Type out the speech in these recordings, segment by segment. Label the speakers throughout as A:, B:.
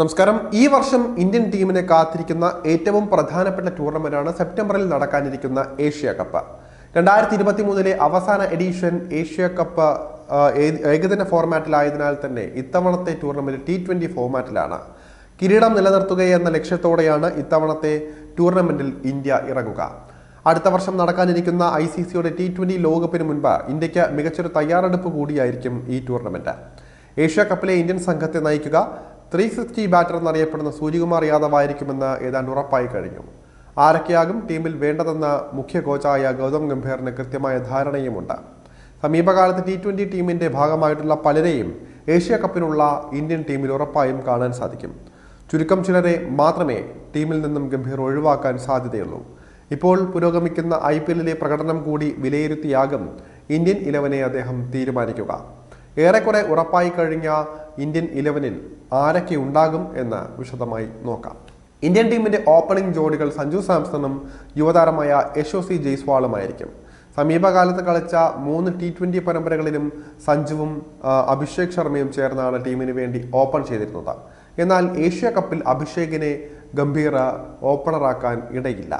A: നമസ്കാരം. ഈ വർഷം ഇന്ത്യൻ ടീമിനെ കാത്തിരിക്കുന്ന ഏറ്റവും പ്രധാനപ്പെട്ട ടൂർണമെന്റാണ് സെപ്റ്റംബറിൽ നടക്കാനിരിക്കുന്ന ഏഷ്യ കപ്പ്. രണ്ടായിരത്തി ഇരുപത്തി മൂന്നിലെ അവസാന എഡിഷൻ ഏഷ്യ കപ്പ് ഏകദിന ഫോർമാറ്റിലായതിനാൽ തന്നെ ഇത്തവണത്തെ ടൂർണമെന്റ് ടി ട്വന്റി ഫോർമാറ്റിലാണ്. കിരീടം നിലനിർത്തുകയെന്ന ലക്ഷ്യത്തോടെയാണ് ഇത്തവണത്തെ ടൂർണമെന്റിൽ ഇന്ത്യ ഇറങ്ങുക. അടുത്ത വർഷം നടക്കാനിരിക്കുന്ന ഐ സി സിയുടെ ടി ട്വന്റി ലോകകപ്പിന് മുൻപ് ഇന്ത്യയ്ക്ക് മികച്ചൊരു തയ്യാറെടുപ്പ് കൂടിയായിരിക്കും ഈ ടൂർണമെന്റ്. ഏഷ്യ കപ്പിലെ ഇന്ത്യൻ സംഘത്തെ നയിക്കുക ത്രീ സിക്സ്റ്റി ബാറ്റർ എന്നറിയപ്പെടുന്ന സൂര്യകുമാർ യാദവ് ആയിരിക്കുമെന്ന് ഏതാണ്ട് ഉറപ്പായി കഴിഞ്ഞു. ആരൊക്കെയാകും ടീമിൽ വേണ്ടതെന്ന മുഖ്യ കോച്ചായ ഗൗതം ഗംഭീറിന് കൃത്യമായ ധാരണയുമുണ്ട്. സമീപകാലത്ത് ടി ട്വന്റി ടീമിന്റെ ഭാഗമായിട്ടുള്ള പലരെയും ഏഷ്യ കപ്പിനുള്ള ഇന്ത്യൻ ടീമിൽ ഉറപ്പായും കാണാൻ സാധിക്കും. ചുരുക്കം ചിലരെ മാത്രമേ ടീമിൽ നിന്നും ഗംഭീർ ഒഴിവാക്കാൻ സാധ്യതയുള്ളൂ. ഇപ്പോൾ പുരോഗമിക്കുന്ന ഐ പി എല്ലിലെ പ്രകടനം കൂടി വിലയിരുത്തിയാകും ഇന്ത്യൻ ഇലവനെ അദ്ദേഹം തീരുമാനിക്കുക. ഏറെക്കുറെ ഉറപ്പായി കഴിഞ്ഞ ഇന്ത്യൻ ഇലവനിൽ ആരൊക്കെ ഉണ്ടാകും എന്ന് വിശദമായി നോക്കാം. ഇന്ത്യൻ ടീമിന്റെ ഓപ്പണിംഗ് ജോഡികൾ സഞ്ജു സാംസണും യുവതാരമായ യശോസി ജയ്സ്വാളുമായിരിക്കും. സമീപകാലത്ത് കളിച്ച മൂന്ന് ടി ട്വന്റി പരമ്പരകളിലും സഞ്ജുവും അഭിഷേക് ശർമ്മയും ചേർന്നാണ് ടീമിന് വേണ്ടി ഓപ്പൺ ചെയ്തിരുന്നത്. എന്നാൽ ഏഷ്യ കപ്പിൽ അഭിഷേകിനെ ഗംഭീർ ഓപ്പണറാക്കാൻ ഇടയില്ല.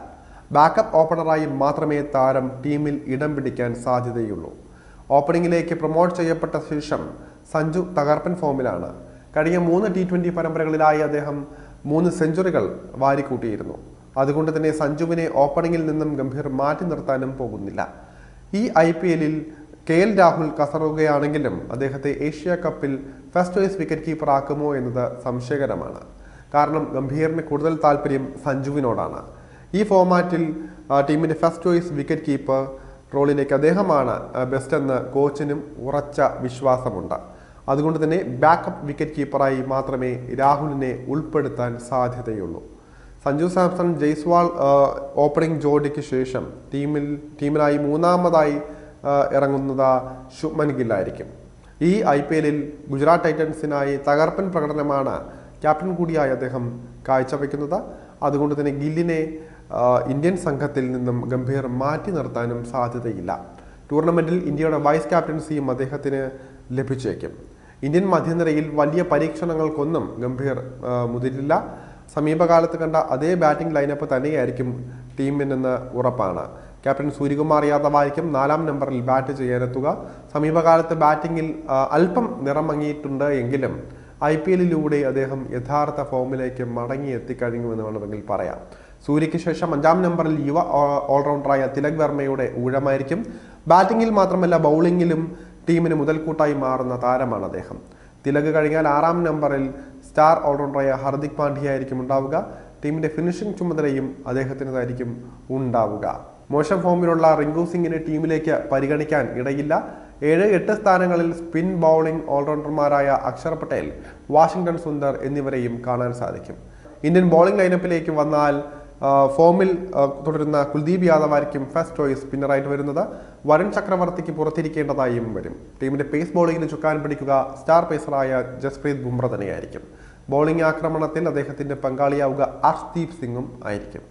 A: ബാക്കപ്പ് ഓപ്പണറായി മാത്രമേ താരം ടീമിൽ ഇടം പിടിക്കാൻ സാധ്യതയുള്ളൂ. ഓപ്പണിംഗിലേക്ക് പ്രൊമോട്ട് ചെയ്യപ്പെട്ട ശേഷം സഞ്ജു തകർപ്പൻ ഫോമിലാണ്. കഴിഞ്ഞ മൂന്ന് ടി ട്വന്റി പരമ്പരകളിലായി അദ്ദേഹം മൂന്ന് സെഞ്ചുറികൾ വാരിക്കൂട്ടിയിരുന്നു. അതുകൊണ്ട് തന്നെ സഞ്ജുവിനെ ഓപ്പണിംഗിൽ നിന്നും ഗംഭീർ മാറ്റി നിർത്താനും പോകുന്നില്ല. ഈ ഐ പി എല്ലിൽ കെ എൽ രാഹുൽ കസറുകയാണെങ്കിലും അദ്ദേഹത്തെ ഏഷ്യ കപ്പിൽ ഫസ്റ്റ് ചോയ്സ് വിക്കറ്റ് കീപ്പർ ആക്കുമോ എന്നത് സംശയകരമാണ്. കാരണം ഗംഭീറിന് കൂടുതൽ താല്പര്യം സഞ്ജുവിനോടാണ്. ഈ ഫോമാറ്റിൽ ടീമിന്റെ ഫസ്റ്റ് ചോയ്സ് വിക്കറ്റ് കീപ്പർ റോളിലേക്ക് അദ്ദേഹമാണ് ബെസ്റ്റ് എന്ന് കോച്ചിനും ഉറച്ച വിശ്വാസമുണ്ട്. അതുകൊണ്ട് തന്നെ ബാക്കപ്പ് വിക്കറ്റ് കീപ്പറായി മാത്രമേ രാഹുലിനെ ഉൾപ്പെടുത്താൻ സാധ്യതയുള്ളൂ. സഞ്ജു സാംസൺ ജയ്സ്വാൾ ഓപ്പണിംഗ് ജോഡിക്ക് ശേഷം ടീമിൽ ടീമിനായി മൂന്നാമതായി ഇറങ്ങുന്നത് ശുഭ്മൻ ഗില്ലായിരിക്കും. ഈ ഐ പി എല്ലിൽ ഗുജറാത്ത് ടൈറ്റൻസിനായി തകർപ്പൻ പ്രകടനമാണ് ക്യാപ്റ്റൻ കൂടിയായി അദ്ദേഹം കാഴ്ചവെക്കുന്നത്. അതുകൊണ്ട് തന്നെ ഗില്ലിനെ ഇന്ത്യൻ സംഘത്തിൽ നിന്നും ഗംഭീർ മാറ്റി നിർത്താനും സാധ്യതയില്ല. ടൂർണമെന്റിൽ ഇന്ത്യയുടെ വൈസ് ക്യാപ്റ്റൻസിയും അദ്ദേഹത്തിന് ലഭിച്ചേക്കും. ഇന്ത്യൻ മധ്യനിരയിൽ വലിയ പരീക്ഷണങ്ങൾക്കൊന്നും ഗംഭീർ മുതിരില്ല. സമീപകാലത്ത് കണ്ട അതേ ബാറ്റിംഗ് ലൈനപ്പ് തന്നെയായിരിക്കും ടീമിനെന്ന് ഉറപ്പാണ്. ക്യാപ്റ്റൻ സൂര്യകുമാർ യാദവ് ആയിരിക്കും നാലാം നമ്പറിൽ ബാറ്റ് ചെയ്യാനെത്തുക. സമീപകാലത്ത് ബാറ്റിങ്ങിൽ അല്പം നിറം മങ്ങിയിട്ടുണ്ട് എങ്കിലും ഐ പി എല്ലിലൂടെ അദ്ദേഹം യഥാർത്ഥ ഫോമിലേക്ക് മടങ്ങി എത്തിക്കഴിഞ്ഞുവെന്ന് വേണമെങ്കിൽ പറയാം. സൂര്യയ്ക്ക് ശേഷം അഞ്ചാം നമ്പറിൽ യുവ ഓൾറൗണ്ടറായ തിലക് വർമ്മയുടെ ഊഴമായിരിക്കും. ബാറ്റിംഗിൽ മാത്രമല്ല ബൗളിങ്ങിലും ടീമിന് മുതൽക്കൂട്ടായി മാറുന്ന താരമാണ് അദ്ദേഹം. തിലക് കഴിഞ്ഞാൽ ആറാം നമ്പറിൽ സ്റ്റാർ ഓൾറൗണ്ടറായ ഹർദിക് പാണ്ഡ്യ ആയിരിക്കും ഉണ്ടാവുക. ടീമിന്റെ ഫിനിഷിംഗ് ചുമതലയും അദ്ദേഹത്തിനതായിരിക്കും ഉണ്ടാവുക. മോശം ഫോമിലുള്ള റിങ്കു സിംഗിനെ ടീമിലേക്ക് പരിഗണിക്കാൻ ഇടയില്ല. ഏഴ് എട്ട് സ്ഥാനങ്ങളിൽ സ്പിൻ ബൗളിംഗ് ഓൾറൗണ്ടർമാരായ അക്ഷർ പട്ടേൽ വാഷിംഗ്ടൺ സുന്ദർ എന്നിവരെയും കാണാൻ സാധിക്കും. ഇന്ത്യൻ ബൗളിംഗ് ലൈനപ്പിലേക്ക് വന്നാൽ ഫോമിൽ തുടരുന്ന കുൽദീപ് യാദവ് ആയിരിക്കും ഫസ്റ്റ് ചോയ്സ് സ്പിന്നറായിട്ട് വരുന്നത്. വരൺ ചക്രവർത്തിക്ക് പുറത്തിരിക്കേണ്ടതായും വരും. ടീമിന്റെ പേസ് ബോളിംഗിന് ചുക്കാൻ പിടിക്കുക സ്റ്റാർ പേസറായ ജസ്പ്രീത് ബുംറ തന്നെയായിരിക്കും. ബോളിംഗ് ആക്രമണത്തിൽ അദ്ദേഹത്തിന്റെ പങ്കാളിയാവുക അർഷ്ദീപ് സിംഗും ആയിരിക്കും.